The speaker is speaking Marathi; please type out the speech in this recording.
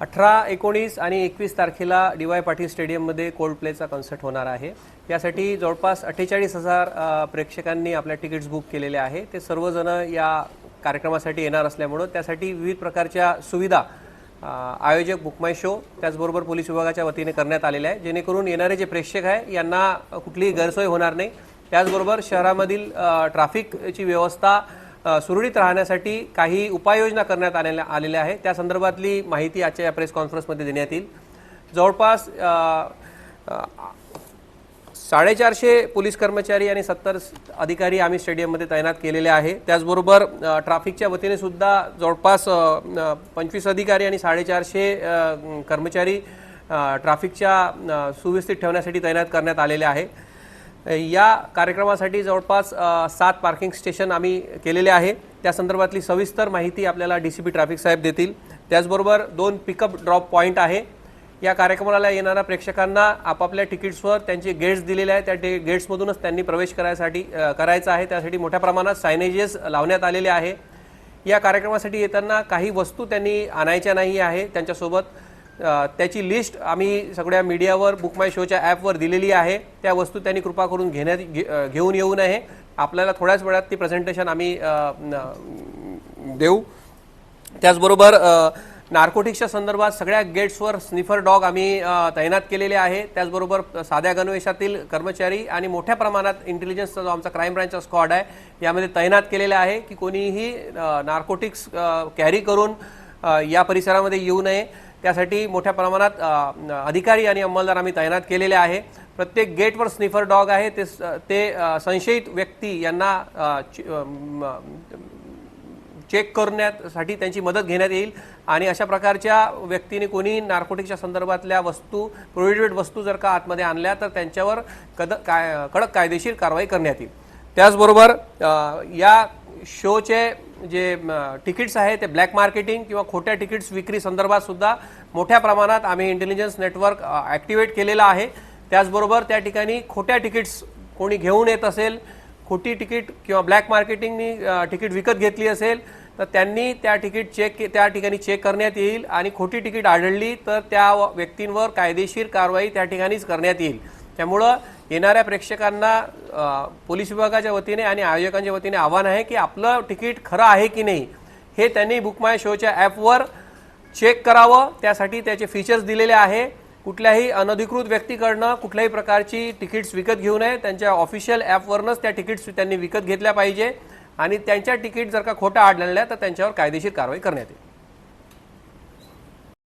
अठरा एकोणीस आणि एकवीस तारखेला डी वाय पाटील स्टेडियममध्ये कोल्ड प्लेचा कॉन्सर्ट होणार आहे. यासाठी जवळपास अठ्ठेचाळीस हजार प्रेक्षकांनी आपल्या तिकीट्स बुक केलेले आहे. ते सर्वजण या कार्यक्रमासाठी येणार असल्यामुळं त्यासाठी विविध प्रकारच्या सुविधा आयोजक बुकमाय शो त्याचबरोबर पोलीस विभागाच्या वतीने करण्यात आलेल्या आहे जेणेकरून येणारे जे प्रेक्षक आहे यांना कुठलीही गैरसोय होणार नाही. त्याचबरोबर शहरामधील ट्रॅफिकची व्यवस्था सुरळीत राहण्यासाठी काही उपाययोजना करण्यात आलेल्या आलेल्या आहे त्या संदर्भातली माहिती आजच्या या प्रेस कॉन्फरन्समध्ये देण्यात येईल. जवळपास साडेचारशे पोलीस कर्मचारी आणि सत्तर अधिकारी आम्ही स्टेडियममध्ये तैनात केलेले आहे. त्याचबरोबर ट्राफिकच्या ट्रॅफिकच्या वतीने सुद्धा जवळपास पंचवीस अधिकारी आणि साडेचारशे कर्मचारी ट्राफिकच्या ट्रॅफिकच्या सुव्यवस्थित ठेवण्यासाठी तैनात करण्यात आलेले आहे. या कार्यक्रमासाठी जवळपास सात पार्किंग स्टेशन आम्ही केलेले आहे. त्या संदर्भातली सविस्तर माहिती आपल्याला डी सी पी ट्रॅफिक साहेब देतील. त्याचबरोबर दोन पिकअप ड्रॉप पॉईंट आहे. या कार्यक्रमाला येणाऱ्या प्रेक्षकांना आपापल्या तिकीट्सवर त्यांचे गेट्स दिलेले आहेत. त्या गेट्समधूनच त्यांनी प्रवेश करायसाठी करायचा आहे. त्यासाठी मोठ्या प्रमाणात सायनेजेस लावण्यात आलेले आहे. या कार्यक्रमासाठी येताना काही वस्तू त्यांनी आणायच्या नाही आहे. त्यांच्यासोबत त्याची लिस्ट आम्ही सगळ्या मीडियावर बुक माय शोच्या ॲपवर दिलेली आहे. त्या वस्तू त्यांनी कृपा करून घेण्यात घे- घेऊन येऊ नये. आपल्याला थोड्याच वेळात ती प्रेझेंटेशन आम्ही देऊ. त्याचबरोबर नार्कोटिक्सच्या संदर्भात सगळ्या गेट्सवर स्निफर डॉग आम्ही तैनात केलेले आहे. त्याचबरोबर साध्या गणवेशातील कर्मचारी आणि मोठ्या प्रमाणात इंटेलिजन्सचा जो आमचा क्राईम ब्रँचचा स्क्वॉड आहे यामध्ये तैनात केलेला आहे की कोणीही नार्कोटिक्स कॅरी करून या परिसरामध्ये येऊ नये. त्यासाठी मोठ्या प्रमाणात अधिकारी आणि अंमलदार आम्ही तैनात केलेले आहे. प्रत्येक गेटवर स्निफर डॉग आहे. ते स- ते संशयित व्यक्ती यांना चेक करण्यासाठी त्यांची मदत घेण्यात येईल. आणि अशा प्रकारच्या व्यक्तीने कोणी नार्कोटिकच्या संदर्भातल्या वस्तू प्रोहिबिटेड वस्तू जर का आतमध्ये आणल्या तर त्यांच्यावर कद काय कडक कायदेशीर कारवाई करण्यात येईल. त्याचबरोबर या शोचे जे तिकीट्स आहे ते ब्लॅक मार्केटिंग किंवा खोट्या तिकीट्स विक्री संदर्भात सुद्धा मोठ्या प्रमाणात आम्ही इंटेलिजन्स नेटवर्क ॲक्टिवेट केलेलं आहे. त्याचबरोबर त्या ठिकाणी खोट्या तिकीट्स कोणी घेऊन येत असेल खोटी तिकीट किंवा ब्लॅक मार्केटिंगनी तिकीट विकत घेतली असेल तर त्यांनी त्या तिकीट चेक त्या ठिकाणी चेक करण्यात येईल आणि खोटी तिकीट आढळली तर त्या व- व्यक्तींवर कायदेशीर कारवाई त्या ठिकाणीच करण्यात येईल. त्यामुळं येणाऱ्या प्रेक्षकांना पोलीस विभागाच्या वतीने आणि आयोजकांच्या वतीने आव्हान आहे की आपलं तिकीट खरं आहे की नाही हे त्यांनी बुक माय शोच्या ॲपवर चेक करावं. त्यासाठी त्याचे फीचर्स दिलेले आहे. कुठल्याही अनधिकृत व्यक्तीकडनं कुठल्याही प्रकारची तिकीट्स विकत घेऊ नये. त्यांच्या ऑफिशियल ॲपवरनंच त्या तिकीट्स त्यांनी विकत घेतल्या पाहिजे. आणि त्यांच्या तिकीट जर का खोटा आढळल्या तर त्यांच्यावर कायदेशीर कारवाई करण्यात येईल.